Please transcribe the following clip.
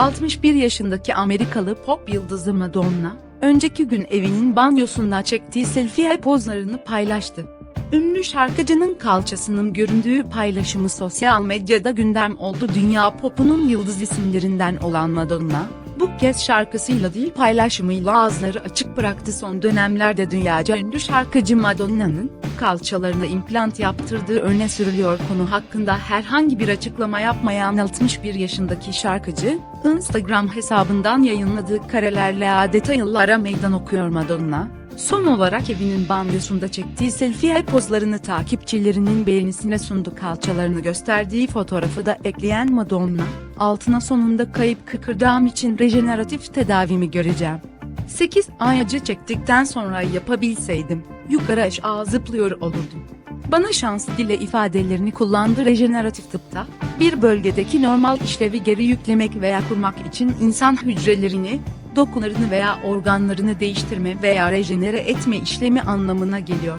61 yaşındaki Amerikalı pop yıldızı Madonna, önceki gün evinin banyosunda çektiği selfie pozlarını paylaştı. Ünlü şarkıcının kalçasının göründüğü paylaşımı sosyal medyada gündem oldu. Dünya popunun yıldız isimlerinden olan Madonna, bu kez şarkısıyla değil paylaşımıyla ağızları açık bıraktı. Son dönemlerde dünyaca ünlü şarkıcı Madonna'nın kalçalarına implant yaptırdığı öne sürülüyor. Konu hakkında herhangi bir açıklama yapmayan 61 yaşındaki şarkıcı, Instagram hesabından yayınladığı karelerle adeta yıllara meydan okuyor Madonna. Son olarak evinin banyosunda çektiği selfie pozlarını takipçilerinin beğenisine sundu. Kalçalarını gösterdiği fotoğrafı da ekleyen Madonna, altına sonunda kayıp kıkırdağım için rejeneratif tedavimi göreceğim. 8 ay acı çektikten sonra yapabilseydim, yukarı aşağı zıplıyor olurdum. Bana şans dile ifadelerini kullandı rejeneratif tıpta, bir bölgedeki normal işlevi geri yüklemek veya kurmak için insan hücrelerini, dokularını veya organlarını değiştirme veya rejenere etme işlemi anlamına geliyor.